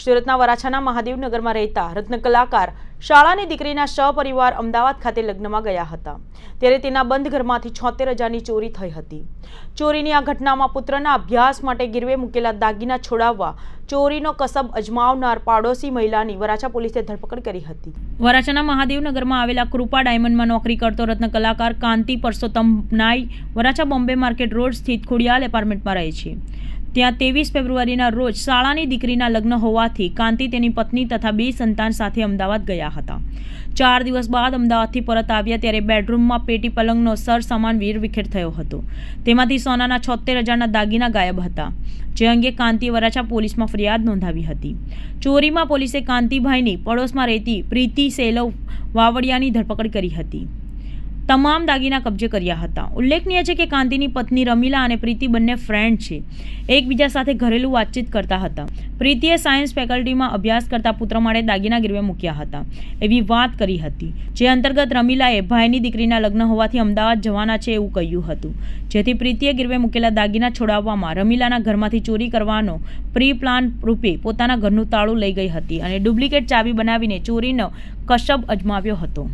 સુરતના વરાછાના મહાદેવનગરમાં રહેતા રત્ન કલાકાર શાળાની દીકરીના સહપરિવાર અમદાવાદ ખાતે લગ્નમાં ગયા હતા. ત્યારે તેના બંધ ઘરમાંથી છોતેર હજારની ચોરી થઈ હતી. ચોરીની આ ઘટનામાં પુત્રના અભ્યાસ માટે ગીરવે મૂકેલા દાગીના છોડાવવા ચોરીનો કસબ અજમાવનાર પાડોશી મહિલાની વરાછા પોલીસે ધરપકડ કરી હતી. વરાછાના મહાદેવનગરમાં આવેલા કૃપા ડાયમંડમાં નોકરી કરતો રત્ન કલાકાર કાંતિ પરસોત્તમ નાઈ વરાછા બોમ્બે માર્કેટ રોડ સ્થિત ખોડિયાલ એપાર્ટમેન્ટમાં રહે છે. ત્યાં ત્રેવીસ ફેબ્રુઆરીના રોજ શાળાની દીકરીના લગ્ન હોવાથી કાંતિ તેની પત્ની તથા બે સંતાન સાથે અમદાવાદ ગયા હતા. ચાર દિવસ બાદ અમદાવાદથી પરત આવ્યા ત્યારે બેડરૂમમાં પેટી પલંગનો સર સામાન વીર વિખેર થયો હતો. તેમાંથી સોનાના છોતેર હજારના દાગીના ગાયબ હતા. જે અંગે કાંતિ વરાછા પોલીસમાં ફરિયાદ નોંધાવી હતી. ચોરીમાં પોલીસે કાંતિભાઈની પડોશમાં રહેતી પ્રીતિ સેલવ વાવડિયાની ધરપકડ કરી હતી. તમામ દાગીના કબજે કર્યા હતા. ઉલ્લેખનીય છે કે કાંતિની પત્ની રમીલા અને પ્રીતિ બંને ફ્રેન્ડ છે. એકબીજા સાથે ઘરેલું વાતચીત કરતા હતા. પ્રીતિએ સાયન્સ ફેકલ્ટીમાં અભ્યાસ કરતા પુત્ર માટે દાગીના ગીરવે મૂક્યા હતા. એવી વાત કરી હતી. જે અંતર્ગત રમીલાએ ભાઈની દીકરીના લગ્ન હોવાથી અમદાવાદ જવાના છે એવું કહ્યું હતું. જેથી પ્રીતિએ ગીરવે મૂકેલા દાગીના છોડાવવામાં રમીલાના ઘરમાંથી ચોરી કરવાનો પ્રી પ્લાન રૂપે પોતાના ઘરનું તાળું લઈ ગઈ હતી અને ડુપ્લિકેટ ચાવી બનાવીને ચોરીનો કશબ અજમાવ્યો હતો.